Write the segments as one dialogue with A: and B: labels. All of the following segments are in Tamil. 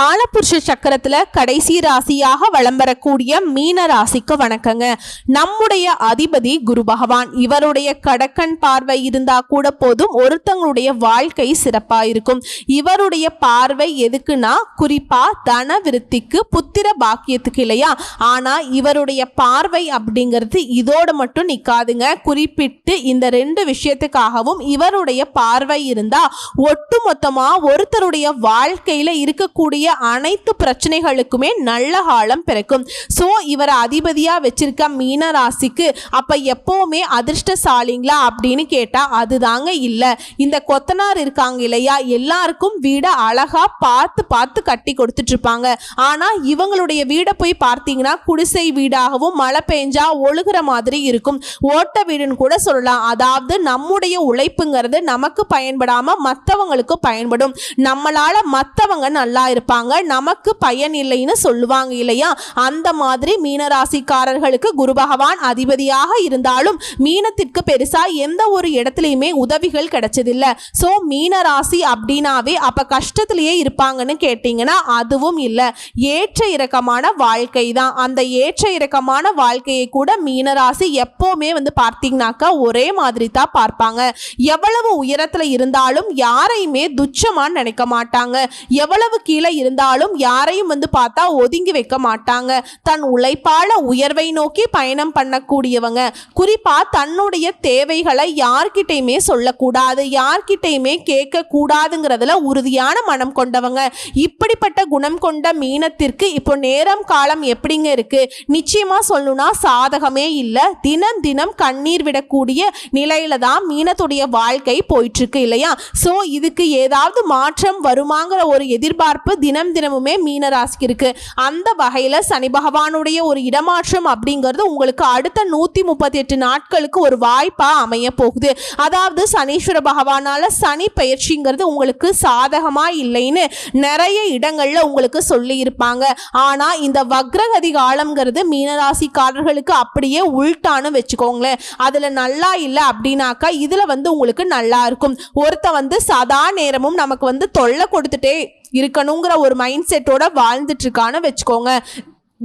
A: காலபுருஷ சக்கரத்துல கடைசி ராசியாக வளம் வரக்கூடிய மீன ராசிக்கு வணக்கங்க. நம்முடைய அதிபதி குரு பகவான். இவருடைய கடக்கன் பார்வை இருந்தா கூட போதும் ஒருத்தங்களுடைய வாழ்க்கை சிறப்பா இருக்கும் இவருடைய பார்வை எதுக்குன்னா குறிப்பா தன விருத்திக்கு புத்திர பாக்கியத்துக்கு இல்லையா? ஆனா இவருடைய பார்வை அப்படிங்கிறது இதோட மட்டும் நிக்காதுங்க. குறிப்பிட்டு இந்த ரெண்டு விஷயத்துக்காகவும் இவருடைய பார்வை இருந்தா ஒட்டுமொத்தமா ஒருத்தருடைய வாழ்க்கையில இருக்கக்கூடிய அனைத்து பிரச்சனைகளுக்குமே நல்ல காலம் பிறக்கும். ஸோ இவரை அதிபதியா வச்சிருக்க மீன ராசிக்கு அப்ப எப்பவுமே அதிர்ஷ்டசாலிங்களா அப்படின்னு கேட்டா அதுதாங்க இல்லை. இந்த கொத்தனார் இருக்காங்க இல்லையா? எல்லாருக்கும் வீடை அழகா பார்த்து பார்த்து கட்டி கொடுத்துட்டு இருப்பாங்க. ஆனா இவங்களுடைய வீடை போய் பார்த்தீங்கன்னா குடிசை வீடாகவும் மழை பெஞ்சா ஒழுகுற மாதிரி இருக்கும். ஓட்ட வீடுன்னு கூட சொல்லலாம். அதாவது நம்முடைய உழைப்புங்கிறது நமக்கு பயன்படாம மற்றவங்களுக்கு பயன்படும். நம்மளால மற்றவங்க நல்லா இருப்பாங்க. நமக்கு பயன் இல்லைன்னு சொல்லுவாங்க இல்லையா? அந்த மாதிரி மீனராசிக்காரர்களுக்கு குரு பகவான் அதிபதியாக இருந்தாலும் மீனத்திற்கு பெருசா எந்த ஒரு இடத்துலையுமே உதவிகள் கிடைச்சதில்ல. ஸோ மீனராசி அப்படின்னாவே அப்ப கஷ்டத்திலேயே இருப்பாங்கன்னு கேட்டீங்கன்னா அதுவும் இல்லை. ஏற்ற இறக்கமான வாழ்க்கை தான். அந்த ஏற்ற இறக்கமான வாழ்க்கையை கூட மீனராசி எப்போவுமே வந்து பார்த்தீங்கன்னாக்கா ஒரே மாதிரி தான் பார்ப்பாங்க. எவ்வளவு உயரத்துல இருந்தாலும் யாரையுமே துச்சமா நினைக்க மாட்டாங்க. எவ்வளவு கீழே இருந்தாலும் யாரையும் வந்து பார்த்தா ஒதுங்கி வைக்க மாட்டாங்க. தன் உழைப்பால உயர்வை நோக்கி பயணம் பண்ணக்கூடியவங்க. குறிப்பா தன்னுடைய தேவைகளை யார்கிட்டயுமே சொல்லக்கூடாது. யார்கிட்டயுமே கேட்க கூடாதுங்கிறதுல உறுதியான மனம் கொண்டவங்க. இப்படிப்பட்ட குணம் கொண்ட மீனத்திற்கு இப்போ நேரம் காலம் எப்படிங்க இருக்கு? நிச்சயமா சொல்லணும்னா சாதகமே இல்லை. தினம் தினம் கண்ணீர் விடக்கூடிய நிலையில தான் மீனத்துடைய வாழ்க்கை போயிட்டு இருக்கு இல்லையா? ஸோ இதுக்கு ஏதாவது மாற்றம் வருமாங்கிற ஒரு எதிர்பார்ப்பு தினம் தினமுமே மீனராசிக்கு இருக்கு. அந்த வகையில் சனி பகவானுடைய ஒரு இடமாற்றம் அப்படிங்கிறது உங்களுக்கு அடுத்த நூற்றி முப்பத்தி எட்டு நாட்களுக்கு ஒரு வாய்ப்பாக அமைய போகுது. அதாவது சனீஸ்வர பகவானால சனி பயிற்சிங்கிறது உங்களுக்கு சாதகமாக இல்லைன்னு நிறைய இடங்களில் உங்களுக்கு சொல்லியிருப்பாங்க. ஆனால் இந்த வக்ரகதி காலம்ங்கிறது மீனராசிக்காரர்களுக்கு அப்படியே உள்டான்னு வச்சுக்கோங்களேன். அதில் நல்லா இல்லை அப்படின்னாக்கா இதில் வந்து உங்களுக்கு நல்லா இருக்கும். ஒருத்த வந்து சதா நேரமும் நமக்கு வந்து தொல்லை கொடுத்துட்டே இருக்கணுங்கிற ஒரு மைண்ட் செட்டோட வாழ்ந்துட்டு இருக்கான்னு வச்சுக்கோங்க.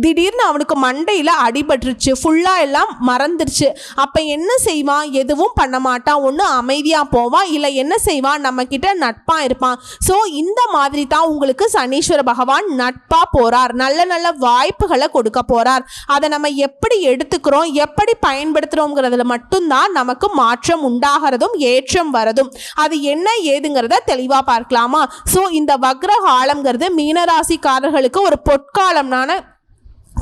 A: திடீர்னு அவனுக்கு மண்டையில் அடிபட்டுருச்சு. ஃபுல்லாக எல்லாம் மறந்துருச்சு. அப்போ என்ன செய்வான்? எதுவும் பண்ண மாட்டான். ஒன்று அமைதியாக போவான் இல்லை என்ன செய்வான்? நம்மக்கிட்ட நட்பாக இருப்பான். ஸோ இந்த மாதிரி தான் உங்களுக்கு சனீஸ்வர பகவான் நட்பாக போகிறார் நல்ல நல்ல வாய்ப்புகளை கொடுக்க போகிறார் அதை நம்ம எப்படி எடுத்துக்கிறோம்? எப்படி பயன்படுத்துகிறோங்கிறதுல மட்டும்தான் நமக்கு மாற்றம் உண்டாகிறதும் ஏற்றம் வரதும். அது என்ன ஏதுங்கிறத தெளிவாக பார்க்கலாமா? ஸோ இந்த வக்ர காலம்ங்கிறது மீனராசிக்காரர்களுக்கு ஒரு பொற்காலம்னான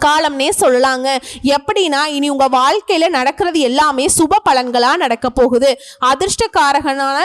A: காலம்னே சொல்லலாங்க. எப்படின்னா இனி உங்கள் வாழ்க்கையில் நடக்கிறது எல்லாமே சுப பலன்களாக நடக்க போகுது. அதிர்ஷ்டக்காரகனான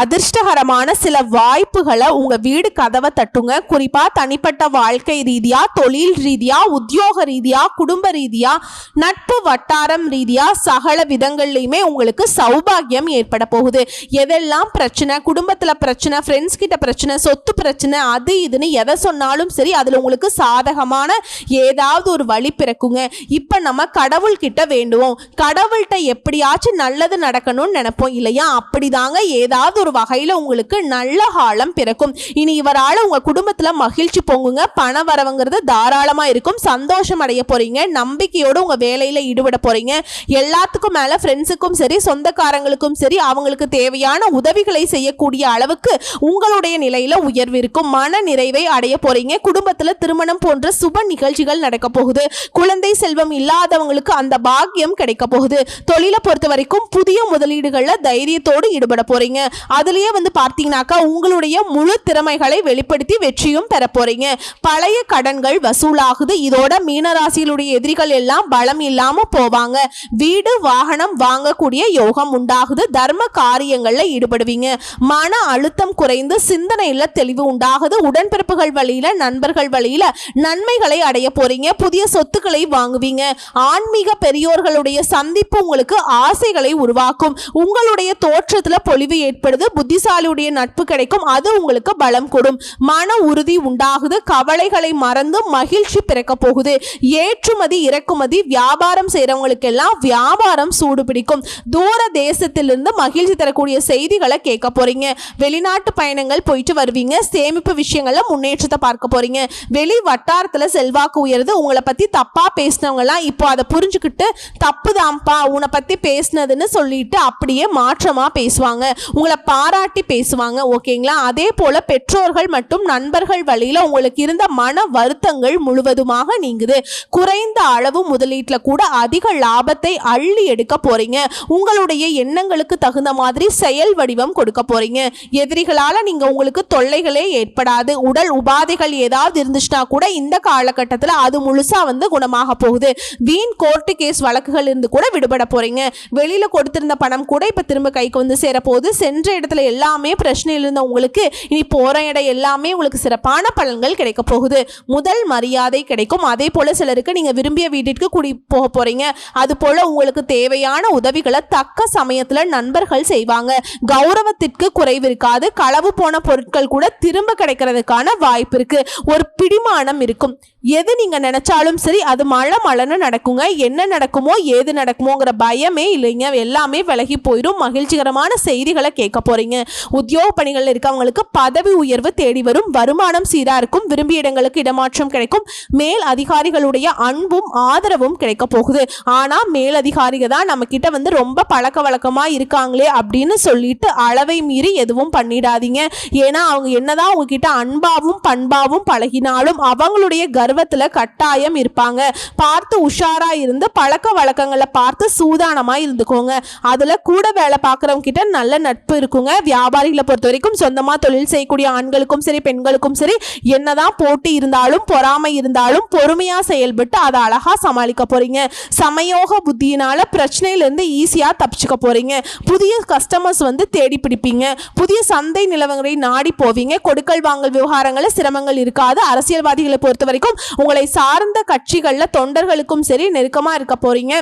A: அதிர்ஷ்டகரமான சில வாய்ப்புகளை உங்க வீடு கதவை தட்டுங்க. குறிப்பா தனிப்பட்ட வாழ்க்கை ரீதியா தொழில் ரீதியா உத்தியோக ரீதியா குடும்ப ரீதியா நட்பு வட்டாரம் ரீதியா சகல விதங்கள்லையுமே உங்களுக்கு சௌபாகியம் ஏற்பட போகுது. எதெல்லாம் பிரச்சனை குடும்பத்துல பிரச்சனை ஃப்ரெண்ட்ஸ் கிட்ட பிரச்சனை சொத்து பிரச்சனை அது இதுன்னு எதை சொன்னாலும் சரி அதுல உங்களுக்கு சாதகமான ஏதாவது ஒரு வழி பிறக்குங்க. இப்ப நம்ம கடவுள்கிட்ட வேண்டுவோம். கடவுள்கிட்ட எப்படியாச்சும் நல்லது நடக்கணும்னு நினைப்போம் இல்லையா? அப்படிதாங்க ஏதாவது ஒரு வகையில் உங்களுக்கு நல்ல காலம் பிறக்கும். இனி இவரால் உங்கள் குடும்பத்தில் மகிழ்ச்சி பொங்குங்க. பண வரவுங்கிறது தாராளமாக இருக்கும். சந்தோஷம் அடைய போகிறீங்க நம்பிக்கையோடு உங்கள் வேலையில் ஈடுபட போகிறீங்க எல்லாத்துக்கும் மேலே ஃப்ரெண்ட்ஸுக்கும் சரி சொந்தக்காரங்களுக்கும் சரி அவங்களுக்கு தேவையான உதவிகளை செய்யக்கூடிய அளவுக்கு உங்களுடைய நிலையில் உயர்வு இருக்கும். மன நிறைவை அடைய போகிறீங்க குடும்பத்தில் திருமணம் போன்ற சுப நிகழ்ச்சிகள் நடக்க போகுது. குழந்தை செல்வம் இல்லாதவங்களுக்கு அந்த பாக்கியம் கிடைக்க போகுது. தொழிலை பொறுத்த வரைக்கும் புதிய முதலீடுகளில் தைரியத்தோடு ஈடுபட போகிறீங்க அதுலயே வந்து பார்த்தீங்கன்னாக்கா உங்களுடைய முழு திறமைகளை வெளிப்படுத்தி வெற்றியும் பெற போறீங்க. பழைய கடன்கள் வசூலாகுது. இதோட மீனராசியிலுடைய எதிரிகள் எல்லாம் பலம் இல்லாம போவாங்க. வீடு வாகனம் வாங்கக்கூடிய யோகம் உண்டாகுது. தர்ம காரியங்கள்ல ஈடுபடுவீங்க. மன அழுத்தம் குறைந்து சிந்தனையில தெளிவு உண்டாகுது. உடன்பிறப்புகள் வழியில நண்பர்கள் வழியில நன்மைகளை அடைய போறீங்க. புதிய சொத்துக்களை வாங்குவீங்க. ஆன்மீக பெரியோர்களுடைய சந்திப்பு உங்களுக்கு ஆசைகளை உருவாக்கும். உங்களுடைய தோற்றத்துல பொலிவு ஏற்படுது. கிடைக்காது புத்திசாலியுடைய நட்பு கிடைக்கும் அது உங்களுக்கு பலம் கொடும். மன உறுதி உண்டாகுது கவலைகளை மறந்து மகிழ்ச்சி பிறக்க போகுது. ஏற்றுமதி இறக்குமதி வியாபாரம் செய்யறவங்களுக்கெல்லாம் வியாபாரம் சூடு பிடிக்கும். தூர தேசத்திலிருந்து மகிழ்ச்சி தரக்கூடிய செய்திகளை கேட்க போறீங்க. வெளிநாட்டு பயணங்கள் போயிட்டு வருவீங்க. சேமிப்பு விஷயங்கள்ல முன்னேற்றத்தை பார்க்க போறீங்க. வெளி வட்டாரத்துல செல்வாக்கு உயருது. உங்களை பத்தி தப்பா பேசினவங்கலாம் இப்போ அதை புரிஞ்சுக்கிட்டு தப்புதான்ப்பா உன்னை பத்தி பேசினதுன்னு சொல்லிட்டு அப்படியே மாற்றமா பேசுவாங்க. உங்களை பாராட்டி பேசுவாங்க ஓகேங்களா? அதே போல பெற்றோர்கள் மற்றும் நண்பர்கள் வழியில உங்களுக்கு இருந்த மன வருத்தங்கள் முழுவதுமாக நீங்குது. குறைந்த அளவு முதலீட்டில் கூட அதிக லாபத்தை அள்ளி எடுக்க போறீங்க. உங்களுடைய எண்ணங்களுக்கு தகுந்த மாதிரி செயல் வடிவம் கொடுக்க போறீங்க. எதிரிகளால நீங்க உங்களுக்கு தொல்லைகளே ஏற்படாது. உடல் உபாதைகள் ஏதாவது இருந்துச்சுன்னா கூட இந்த காலகட்டத்தில் அது முழுசா வந்து குணமாக போகுது. வீண் கோர்ட்டு கேஸ் வழக்குகள் இருந்து கூட விடுபட போறீங்க. வெளியில கொடுத்திருந்த பணம் கூட இப்ப திரும்ப கைக்கு வந்து சேர போகுது சென்ற இடத்துல எல்லாமே பிரச்சனையில் இருந்த உங்களுக்கு இனி போற இடம் எல்லாமே உங்களுக்கு சிறப்பான பலன்கள் கிடைக்க போகுது. முதல் மரியாதை கிடைக்கும். அதே போல சிலருக்கு நீங்க விரும்பிய வீட்டிற்கு குடி போக போறீங்க. அது போல உங்களுக்கு தேவையான உதவிகளை தக்க சமயத்துல நண்பர்கள் செய்வாங்க. கௌரவத்திற்கு குறைவு இருக்காது. களவு போன பொருட்கள் கூட திரும்ப கிடைக்கிறதுக்கான வாய்ப்பு இருக்கு. ஒரு பிடிமானம் இருக்கும். எது நீங்க நினைச்சாலும் சரி அது மழை மழைன்னு நடக்குங்க. என்ன நடக்குமோ ஏது நடக்குமோங்கிற பயமே இல்லைங்க. எல்லாமே விலகி போயிடும். மகிழ்ச்சிகரமான செய்திகளை கேட்க போறீங்க. உத்தியோக பணிகளில் இருக்கவங்களுக்கு பதவி உயர்வு தேடி வரும். வருமானம் சீரா இருக்கும். விரும்பிய இடங்களுக்கு இடமாற்றம் கிடைக்கும். மேல் அதிகாரிகளுடைய அன்பும் ஆதரவும் கிடைக்க போகுது. ஆனா மேல் அதிகாரிகள் தான் நம்ம கிட்ட வந்து ரொம்ப பழக்க வழக்கமா இருக்காங்களே அப்படின்னு சொல்லிட்டு அளவை மீறி எதுவும் பண்ணிடாதீங்க. ஏன்னா அவங்க என்னதான் உங்ககிட்ட அன்பாவும் பண்பாவும் பழகினாலும் அவங்களுடைய கர்வத்துல கட்டாயம் இருப்பாங்க. பார்த்து உஷாரா இருந்து பழக்க வழக்கங்களை பார்த்து சூதானமா இருந்துக்கோங்க. அதுல கூட வேலை பார்க்குறவங்க கிட்ட நல்ல நட்பு இருக்கும். இருக்குங்க வியாபாரிகளை பொறுத்த வரைக்கும் சொந்தமாக தொழில் செய்யக்கூடிய ஆண்களுக்கும் சரி பெண்களுக்கும் சரி என்னதான் போட்டி இருந்தாலும் பொறாமை இருந்தாலும் பொறுமையாக செயல்பட்டு அதை அழகாக சமாளிக்க போகிறீங்க சமயோக புத்தியினால் பிரச்சனையிலேருந்து ஈஸியாக தப்பிச்சுக்க போகிறீங்க புதிய கஸ்டமர்ஸ் வந்து தேடி பிடிப்பீங்க. புதிய சந்தை நிலவங்களை நாடி போவீங்க. கொடுக்கல் வாங்கல் விவகாரங்களில் சிரமங்கள் இருக்காது. அரசியல்வாதிகளை பொறுத்த வரைக்கும் உங்களை சார்ந்த கட்சிகளில் தொண்டர்களுக்கும் சரி நெருக்கமாக இருக்க போகிறீங்க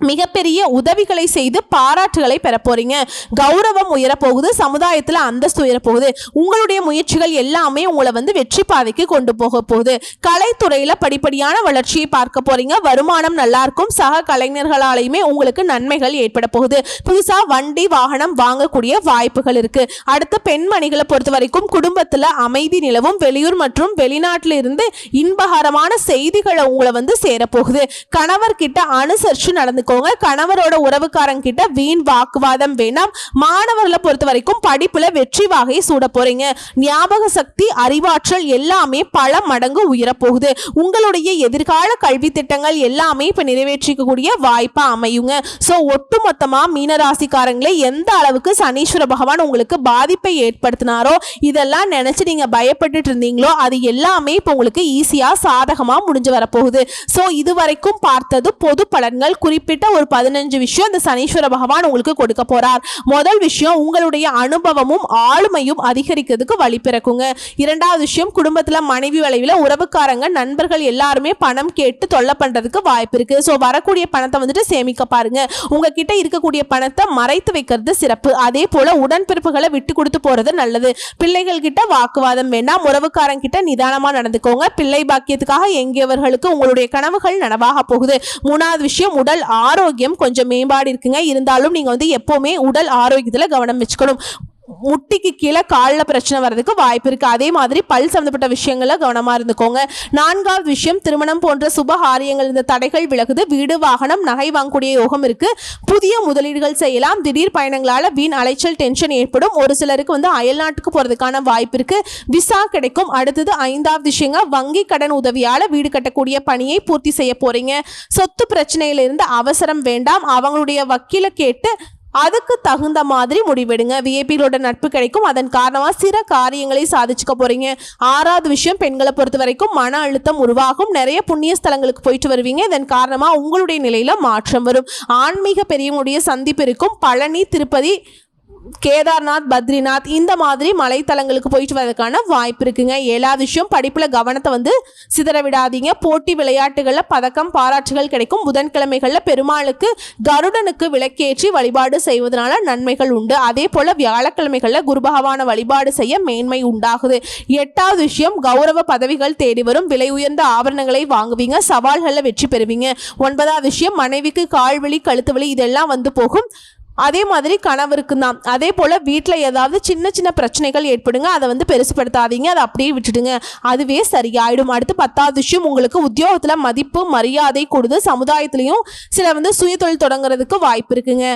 A: மிகப்பெரிய உதவிகளை செய்து பாராட்டுகளை பெற போறீங்க. கௌரவம் உயரப்போகுது சமுதாயத்தில் அந்தஸ்து உயரப்போகுது உங்களுடைய முயற்சிகள் எல்லாமே உங்களை வந்து வெற்றி பாதைக்கு கொண்டு போக போகுது. கலைத்துறையில் படிப்படியான வளர்ச்சியை பார்க்க போறீங்க. வருமானம் நல்லா இருக்கும். சக கலைஞர்களாலையுமே உங்களுக்கு நன்மைகள் ஏற்பட போகுது. புதுசாக வண்டி வாகனம் வாங்கக்கூடிய வாய்ப்புகள் இருக்கு. அடுத்து பெண்மணிகளை பொறுத்த வரைக்கும் குடும்பத்தில் அமைதி நிலவும். வெளியூர் மற்றும் வெளிநாட்டில் இருந்து இன்பகரமான செய்திகளை உங்களை வந்து சேரப்போகுது கணவர்கிட்ட அனுசரிச்சு வச்சுக்கோங்க கணவரோட உறவுக்காரங்க கிட்ட வீண் வாக்குவாதம் வேணாம். மாணவர்களை பொறுத்த வரைக்கும் படிப்புல வெற்றி வாகையை சூட போறீங்க. ஞாபக சக்தி அறிவாற்றல் எல்லாமே பல மடங்கு உயரப்போகுது. உங்களுடைய எதிர்கால கல்வி திட்டங்கள் எல்லாமே இப்ப நிறைவேற்றிக்கக்கூடிய வாய்ப்பா அமையுங்க. ஸோ ஒட்டுமொத்தமா மீனராசிக்காரங்களே எந்த அளவுக்கு சனீஸ்வர பகவான் உங்களுக்கு பாதிப்பை ஏற்படுத்தினாரோ இதெல்லாம் நினைச்சு நீங்க பயப்பட்டுட்டு இருந்தீங்களோ அது எல்லாமே இப்போ உங்களுக்கு ஈஸியா சாதகமா முடிஞ்சு வரப்போகுது. ஸோ இதுவரைக்கும் பார்த்தது பொது பலன்கள் குறிப்பிட்ட ஒரு பதினஞ்சு விஷயம் இந்த சனீஸ்வர பகவான் உங்களுக்கு கொடுக்க போறார். முதல் விஷயம் உங்களுடைய அனுபவமும் ஆளுமையும் அதிகரிக்கிறதுக்கு வழி பிறக்குங்க. இரண்டாவது விஷயம் குடும்பத்தில் மனைவி வளைவில் உறவுக்காரங்க நண்பர்கள் எல்லாருமே பணம் கேட்டு தொல்லை பண்றதுக்கு வாய்ப்பு இருக்கு. ஸோ வரக்கூடிய பணத்தை வந்துட்டு சேமிக்க பாருங்க. உங்ககிட்ட இருக்கக்கூடிய பணத்தை மறைத்து வைக்கிறது சிறப்பு. அதே போல உடன்பிறப்புகளை விட்டு கொடுத்து போறது நல்லது. பிள்ளைகள் கிட்ட வாக்குவாதம் வேண்டாம். உறவுக்காரங்க கிட்ட நிதானமா நடந்துக்கோங்க. பிள்ளை பாக்கியத்துக்காக எங்கியவர்களுக்கு உங்களுடைய கனவுகள் நனவாக போகுது. மூணாவது விஷயம் உடல் ஆரோக்கியம் கொஞ்சம் மேம்பாடு இருக்குங்க. இருந்தாலும் நீங்கள் வந்து எப்போவுமே உடல் ஆரோக்கியத்தில் கவனம் வச்சுக்கணும். முட்டிக்கு கீழே காலில் பிரச்சனை வர்றதுக்கு வாய்ப்பு இருக்குது அதே மாதிரி பல் சம்மந்தப்பட்ட விஷயங்களில் கவனமாக இருந்துக்கோங்க. நான்காவது விஷயம் திருமணம் போன்ற சுப காரியங்கள் இந்த தடைகள் விலகுது. வீடு வாகனம் நகை வாங்கக்கூடிய யோகம் இருக்குது புதிய முதலீடுகள் செய்யலாம். திடீர் பயணங்களால் வீண் அலைச்சல் டென்ஷன் ஏற்படும். ஒரு சிலருக்கு வந்து அயல்நாட்டுக்கு போகிறதுக்கான வாய்ப்பு இருக்குது விசா கிடைக்கும். அடுத்தது ஐந்தாவது விஷயங்க வங்கி கடன் உதவியால் வீடு கட்டக்கூடிய பணியை பூர்த்தி செய்ய போகிறீங்க சொத்து பிரச்சனையிலிருந்து அவசரம் வேண்டாம். அவங்களுடைய வக்கீலை கேட்டு அதுக்கு தகுந்த மாதிரி முடிவெடுங்க. விஐபிகளோட நட்பு கிடைக்கும். அதன் காரணமாக சில காரியங்களை சாதிச்சுக்க போகிறீங்க ஆறாவது விஷயம் பெண்களை பொறுத்த வரைக்கும் மன அழுத்தம் உருவாகும். நிறைய புண்ணிய ஸ்தலங்களுக்கு போயிட்டு வருவீங்க. இதன் காரணமாக உங்களுடைய நிலையில் மாற்றம் வரும். ஆன்மீக பெரியவங்களுடைய சந்திப்பு இருக்கும். பழனி திருப்பதி கேதார்நாத் பத்ரிநாத் இந்த மாதிரி மலைத்தலங்களுக்கு போயிட்டு வரதுக்கான வாய்ப்பு இருக்குங்க. ஏழாவது விஷயம் படிப்பில் கவனத்தை வந்து சிதற விடாதீங்க. போட்டி விளையாட்டுகளில் பதக்கம் பாராட்டுகள் கிடைக்கும். புதன்கிழமைகளில் பெருமாளுக்கு கருடனுக்கு விளக்கேற்றி வழிபாடு செய்வதனால நன்மைகள் உண்டு. அதே போல் வியாழக்கிழமைகளில் குரு பகவான வழிபாடு செய்ய மேன்மை உண்டாகுது. எட்டாவது விஷயம் கௌரவ பதவிகள் தேடி வரும். விலை உயர்ந்த ஆபரணங்களை வாங்குவீங்க. சவால்களில் வெற்றி பெறுவீங்க. ஒன்பதாவது விஷயம் மனைவிக்கு கால்வழி கழுத்து வலி இதெல்லாம் வந்து போகும். அதே மாதிரி கணவருக்கு தான். அதே போல் வீட்டில் ஏதாவது சின்ன சின்ன பிரச்சனைகள் ஏற்படுங்க அதை வந்து பெருசுப்படுத்தாதீங்க அதை அப்படியே விட்டுடுங்க. அதுவே சரியாயிடும். அடுத்து பத்தாவது விஷயம் உங்களுக்கு உத்தியோகத்தில் மதிப்பு மரியாதை கொடுத்து சமுதாயத்துலேயும் சில வந்து சுயதொழில் தொடங்குறதுக்கு வாய்ப்பு இருக்குங்க.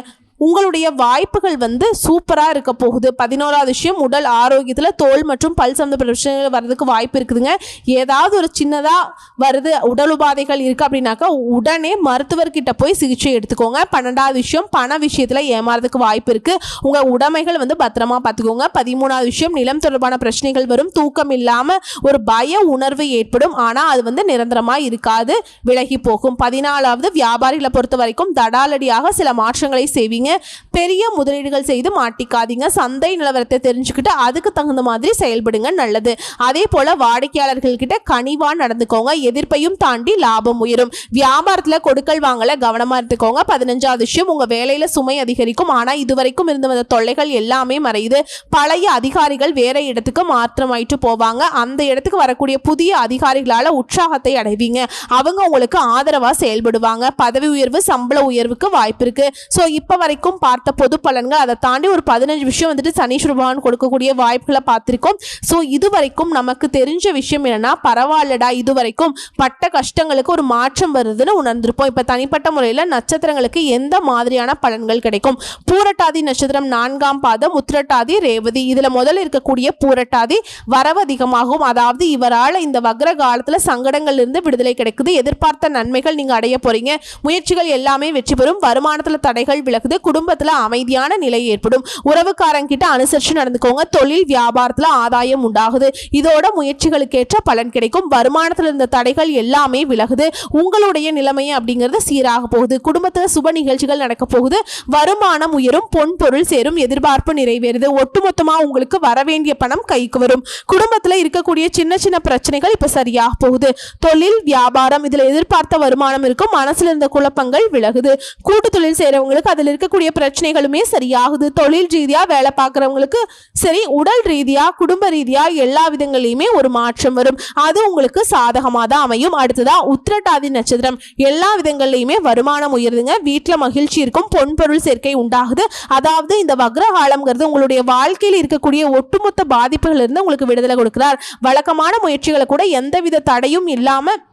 A: உங்களுடைய வாய்ப்புகள் வந்து சூப்பராக இருக்க போகுது. பதினோராவது விஷயம் உடல் ஆரோக்கியத்தில் தோல் மற்றும் பல் சம்மந்தப்பட்ட பிரச்சனைகள் வர்றதுக்கு வாய்ப்பு இருக்குதுங்க. ஏதாவது ஒரு சின்னதாக வருது உடல் உபாதைகள் இருக்குது அப்படின்னாக்கா உடனே மருத்துவர்கிட்ட போய் சிகிச்சை எடுத்துக்கோங்க. பன்னெண்டாவது விஷயம் பண விஷயத்தில் ஏமாறதுக்கு வாய்ப்பு இருக்குது உங்கள் உடைமைகள் வந்து பத்திரமா பார்த்துக்கோங்க. பதிமூணாவது விஷயம் நிலம் தொடர்பான பிரச்சனைகள் வரும். தூக்கம் இல்லாமல் ஒரு பய உணர்வு ஏற்படும். ஆனால் அது வந்து நிரந்தரமாக இருக்காது. விலகி போகும். பதினாலாவது வியாபாரிகளை பொறுத்த வரைக்கும் தடாலடியாக சில மாற்றங்களை செய்வீங்க. பெரிய முதலீடுகள் செய்து மாட்டிக்காதீங்க. சந்தை நிலவரத்தை தெரிஞ்சுக்கிட்டு அதுக்கு தகுந்த மாதிரி செயல்படுங்க. நல்லது. அதே போல வாடிக்கையாளர்கள் கிட்ட கனிவா நடந்துக்கோங்க. எதிர்ப்பையும் தாண்டி லாபம் உயரும். வியாபாரத்தில் கொடுக்கல் வாங்கல கவனமா இருந்துக்கோங்க. பதினஞ்சாவது விஷயம் உங்க வேலையில சுமை அதிகரிக்கும். ஆனா இதுவரைக்கும் இருந்து வந்த தொல்லைகள் எல்லாமே மறையுது. பழைய அதிகாரிகள் வேற இடத்துக்கு மாற்றமாயிட்டு போவாங்க. அந்த இடத்துக்கு வரக்கூடிய புதிய அதிகாரிகளால உற்சாகத்தை அடைவீங்க. அவங்க உங்களுக்கு ஆதரவா செயல்படுவாங்க. பதவி உயர்வு சம்பள உயர்வுக்கு வாய்ப்பு இருக்கு. ஸோ இப்போ வரைக்கும் பார்த்த பொது பலன்கள் அதை தாண்டி ஒரு பதினஞ்சு விஷயம் வந்துட்டு சனீஸ்வர பகவான் கொடுக்கக்கூடிய வாய்ப்புகளை பார்த்திருக்கோம். ஸோ இது வரைக்கும் நமக்கு தெரிஞ்ச விஷயம் என்னன்னா பரவாயில்லடா இது வரைக்கும் பட்ட கஷ்டங்களுக்கு ஒரு மாற்றம் வருதுன்னு உணர்ந்திருப்போம். இப்போ தனிப்பட்ட முறையில் நட்சத்திரங்களுக்கு எந்த மாதிரியான பலன்கள் கிடைக்கும்? பூரட்டாதி நட்சத்திரம் நான்காம் பாதம் உத்திரட்டாதி ரேவதி. இதில் முதல்ல இருக்கக்கூடிய பூரட்டாதி வரவு அதிகமாகும். அதாவது இவரால் இந்த வக்ர காலத்தில் சங்கடங்கள்ல இருந்து விடுதலை கிடைக்குது. எதிர்பார்த்த நன்மைகள் நீங்கள் அடைய போறீங்க. முயற்சிகள் எல்லாமே வெற்றி பெறும். வருமானத்தில் தடைகள் விலகுது. குடும்பத்தில் அமைதியான நிலை ஏற்படும். உறவுக்காரங்கிட்ட அனுசரித்து நடந்துக்கோங்க. தொழில் வியாபாரத்தில் ஆதாயம் உண்டாகுது. இதோட முயற்சிகளுக்கேற்ற பலன் கிடைக்கும். வருமானத்தில் இருந்த தடைகள் எல்லாமே விலகுது. உங்களுடைய நிலைமை அப்படிங்கிறது சீராக போகுது. குடும்பத்தில் சுப நிகழ்ச்சிகள் நடக்க போகுது. வருமானம் உயரும். பொன் பொருள் சேரும். எதிர்பார்ப்பு நிறைவேறுது. ஒட்டுமொத்தமாக உங்களுக்கு வரவேண்டிய பணம் கைக்கு வரும். குடும்பத்தில் இருக்கக்கூடிய சின்ன சின்ன பிரச்சனைகள் இப்போ சரியாக போகுது. தொழில் வியாபாரம் இதில் எதிர்பார்த்த வருமானம் இருக்கும். மனசில் இருந்த குழப்பங்கள் விலகுது. கூட்டு தொழில் செய்கிறவங்களுக்கு அதில் இருக்கக்கூடிய பிரச்சனைகளுமே சரியாகுது. தொழில் ரீதியாக வேலை பார்க்குறவங்களுக்கு சரி உடல் ரீதியாக குடும்ப ரீதியாக எல்லா விதங்களையுமே ஒரு மாற்றம் வரும். அது உங்களுக்கு சாதகமாக தான் அமையும். அடுத்ததாக உத்திரட்டாதி நட்சத்திரம். எல்லா விதங்கள்லையுமே வருமானம் உயருதுங்க. வீட்டில் மகிழ்ச்சி இருக்கும். பொன்பொருள் சேர்க்கை உண்டாகுது. அதாவது இந்த வக்ரகாலம்ங்கிறது உங்களுடைய வாழ்க்கையில் இருக்கக்கூடிய ஒட்டுமொத்த பாதிப்புகள் இருந்து உங்களுக்கு விடுதலை கொடுக்கிறார். வழக்கமான முயற்சிகளை கூட எந்தவித தடையும் இல்லாமல்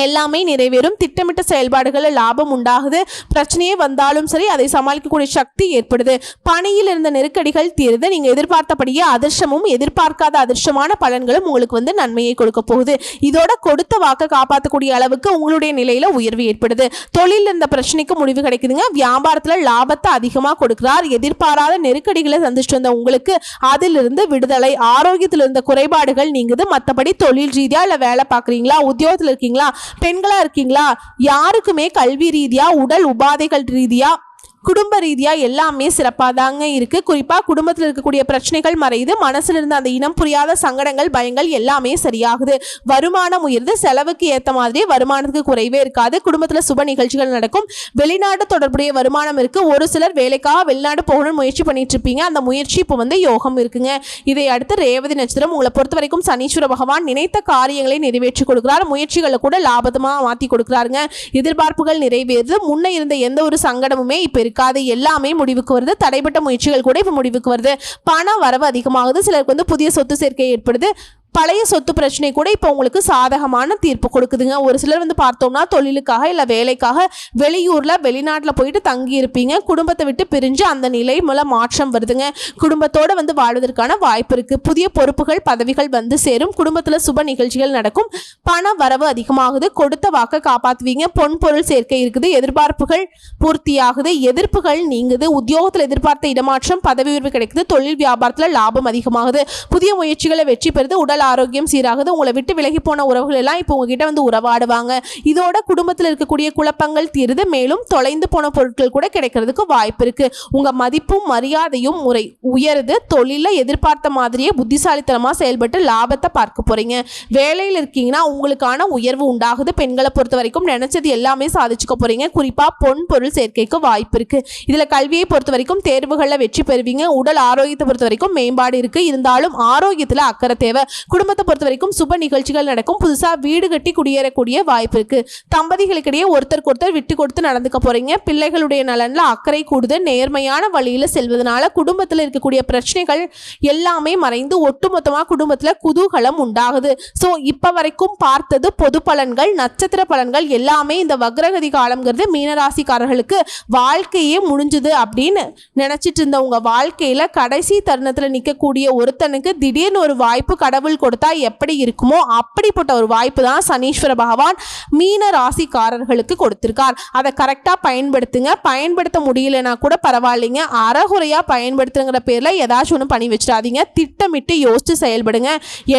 A: எல்லாமே நிறைவேறும். திட்டமிட்ட செயல்பாடுகளில் லாபம் உண்டாகுது. பிரச்சனையே வந்தாலும் சரி அதை சமாளிக்கக்கூடிய சக்தி ஏற்படுது. பணியில் இருந்த நெருக்கடிகள் தீருது. நீங்க எதிர்பார்த்தபடியே அதிர்ஷ்டமும் எதிர்பார்க்காத அதிர்ஷ்டமான பலன்களும் உங்களுக்கு வந்து நன்மையை கொடுக்க போகுது. இதோட கொடுத்த வாக்கை காப்பாற்றக்கூடிய அளவுக்கு உங்களுடைய நிலையில உயர்வு ஏற்படுது. தொழில் இருந்த பிரச்சனைக்கு முடிவு கிடைக்குதுங்க. வியாபாரத்துல லாபத்தை அதிகமாக கொடுக்கிறார். எதிர்பாராத நெருக்கடிகளை சந்திச்சுட்டு வந்த உங்களுக்கு அதிலிருந்து விடுதலை ஆரோக்கியத்தில் இருந்த குறைபாடுகள் நீங்குது. மற்றபடி தொழில் ரீதியா இல்ல வேலை பார்க்குறீங்களா உத்தியோகத்தில் இருக்கீங்களா பெண்களா இருக்கீங்களா? யாருக்குமே கல்வி ரீதியா உடல் உபாதைகள் ரீதியா குடும்ப ரீதியாக எல்லாமே சிறப்பாக தாங்க இருக்குது குறிப்பாக குடும்பத்தில் இருக்கக்கூடிய பிரச்சனைகள் மறையுது. மனசில் இருந்த அந்த இனம் புரியாத சங்கடங்கள் பயங்கள் எல்லாமே சரியாகுது. வருமானம் உயர்ந்து செலவுக்கு ஏற்ற மாதிரி வருமானத்துக்கு குறைவே இருக்காது. குடும்பத்தில் சுப நிகழ்ச்சிகள் நடக்கும். வெளிநாடு தொடர்புடைய வருமானம் இருக்குது ஒரு சிலர் வேலைக்காக வெளிநாடு போகணும்னு முயற்சி பண்ணிட்டு இருப்பீங்க அந்த முயற்சி இப்போ வந்து யோகம் இருக்குங்க. இதை அடுத்து ரேவதி நட்சத்திரம் உங்களை பொறுத்த வரைக்கும் சனீஸ்வர பகவான் நினைத்த காரியங்களை நிறைவேற்றி கொடுக்கிறார். முயற்சிகளை கூட லாபமாக மாற்றி கொடுக்குறாருங்க. எதிர்பார்ப்புகள் நிறைவேறுது. முன்னே இருந்த எந்த ஒரு சங்கடமுமே இப்போ இருக்காது. எல்லாமே முடிவுக்கு வருது. தடைப்பட்ட முயற்சிகள் கூட இப்போ முடிவுக்கு வருது. பண வரவு அதிகமாகுது. சிலருக்கு வந்து புதிய சொத்து சேர்க்கை ஏற்படுது. பழைய சொத்து பிரச்சனை கூட இப்போ உங்களுக்கு சாதகமான தீர்ப்பு கொடுக்குதுங்க. ஒரு சிலர் வந்து பார்த்தோம்னா தொழிலுக்காக இல்லை வேலைக்காக வெளியூரில் வெளிநாட்டில் போயிட்டு தங்கி இருப்பீங்க. குடும்பத்தை விட்டு பிரிஞ்சு அந்த நிலை மூலம் மாற்றம் வருதுங்க. குடும்பத்தோடு வந்து வாழ்வதற்கான வாய்ப்பு இருக்குது புதிய பொறுப்புகள் பதவிகள் வந்து சேரும். குடும்பத்தில் சுப நிகழ்ச்சிகள் நடக்கும். பண வரவு அதிகமாகுது. கொடுத்த வாக்கை காப்பாற்றுவீங்க பொன் பொருள் சேர்க்கை இருக்குது. எதிர்பார்ப்புகள் பூர்த்தியாகுது. எதிர்ப்புகள் நீங்குது. உத்தியோகத்தில் எதிர்பார்த்த இடமாற்றம் பதவி உயர்வு கிடைக்குது. தொழில் வியாபாரத்தில் லாபம் அதிகமாகுது. புதிய முயற்சிகளை வெற்றி பெறுது. உடல் உடல் ஆரோக்கியம் சீராகுது. உங்களை விட்டு விலகி போன உறவுகள் எல்லாம் இப்போ உங்ககிட்ட வந்து உறவாடுவாங்க. இதோட குடும்பத்தில் இருக்கக்கூடிய குழப்பங்கள் தீருது. மேலும் தொலைந்து போன பொருட்கள் கூட கிடைக்கிறதுக்கு வாய்ப்பு இருக்கு. உங்க மதிப்பும் மரியாதையும் முறை உயருது. தொழில எதிர்பார்த்த மாதிரியே புத்திசாலித்தனமா செயல்பட்டு லாபத்தை பார்க்க போறீங்க. வேலையில் இருக்கீங்கன்னா உங்களுக்கான உயர்வு உண்டாகுது. பெண்களை பொறுத்த வரைக்கும் நினைச்சது எல்லாமே சாதிச்சுக்க போறீங்க. குறிப்பா பொன் பொருள் சேர்க்கைக்கு வாய்ப்பு இருக்கு. இதுல கல்வியை பொறுத்த வரைக்கும் தேர்வுகளில் வெற்றி பெறுவீங்க. உடல் ஆரோக்கியத்தை பொறுத்த வரைக்கும் மேம்பாடு இருக்கு. இருந்தாலும் ஆரோக்கியத்துல அக்கறை தேவை. குடும்பத்தை பொறுத்த வரைக்கும் சுப நிகழ்ச்சிகள் நடக்கும். புதுசாக வீடு கட்டி குடியேறக்கூடிய வாய்ப்பு இருக்கு. தம்பதிகளுக்கிடையே ஒருத்தருக்கு ஒருத்தர் விட்டு கொடுத்து நடந்துக்க போறீங்க. பிள்ளைகளுடைய நலனில் அக்கறை கூடுது நேர்மையான வழியில் செல்வதனால குடும்பத்தில் இருக்கக்கூடிய பிரச்சனைகள் எல்லாமே மறைந்து ஒட்டுமொத்தமாக குடும்பத்தில் குதூகலம் உண்டாகுது. ஸோ இப்போ வரைக்கும் பார்த்தது பொது பலன்கள் நட்சத்திர பலன்கள் எல்லாமே இந்த வக்ரகதி காலம்ங்கிறது மீனராசிக்காரர்களுக்கு வாழ்க்கையே முடிஞ்சுது அப்படின்னு நினச்சிட்டு இருந்த வாழ்க்கையில் கடைசி தருணத்தில் நிற்கக்கூடிய ஒருத்தனுக்கு திடீர்னு ஒரு வாய்ப்பு கடவுள் கொடுத்தா எப்படி இருக்குமோ அப்படிப்பட்ட ஒரு வாய்ப்பு தான் சனீஸ்வர பகவான் மீன ராசிக்காரர்களுக்கு கொடுத்திருக்கார். அதை கரெக்டாக பயன்படுத்துங்க. பயன்படுத்த முடியலனா கூட பரவாயில்லைங்க. அறகுறையா பயன்படுத்துங்கிற பேரில் ஏதாச்சும் ஒன்று பண்ணி வச்சிடாதீங்க. திட்டமிட்டு யோசித்து செயல்படுங்க.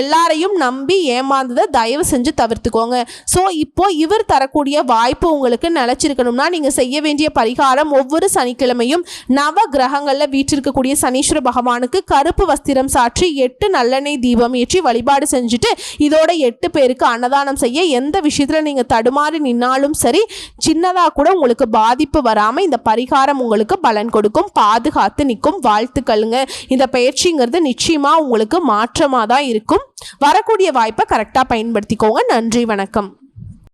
A: எல்லாரையும் நம்பி ஏமாந்ததை தயவு செஞ்சு தவிர்த்துக்கோங்க. ஸோ இப்போ இவர் தரக்கூடிய வாய்ப்பு உங்களுக்கு நிலச்சிருக்கணும்னா நீங்கள் செய்ய வேண்டிய பரிகாரம் ஒவ்வொரு சனிக்கிழமையும் நவ கிரகங்களில் வீற்றிருக்கக்கூடிய சனீஸ்வர பகவானுக்கு கருப்பு வஸ்திரம் சாற்றி எட்டு நல்லெண்ணெய் தீபம் ஏற்றி வழிபாடு செஞ்சுட்டு இதோட எட்டு பேருக்கு அன்னதானம் செய்ய எந்த விஷயத்துல நீங்கள் தடுமாறி நின்னாலும் சரி சின்னதாக கூட உங்களுக்கு பாதிப்பு வராமல் இந்த பரிகாரம் உங்களுக்கு பலன் கொடுக்கும் பாதுகாத்து நிற்கும் வாழ்த்துக்களுங்க. இந்த பயிற்சிங்கிறது நிச்சயமாக உங்களுக்கு மாற்றமாக தான் இருக்கும். வரக்கூடிய வாய்ப்பை கரெக்டாக பயன்படுத்திக்கோங்க. நன்றி வணக்கம்.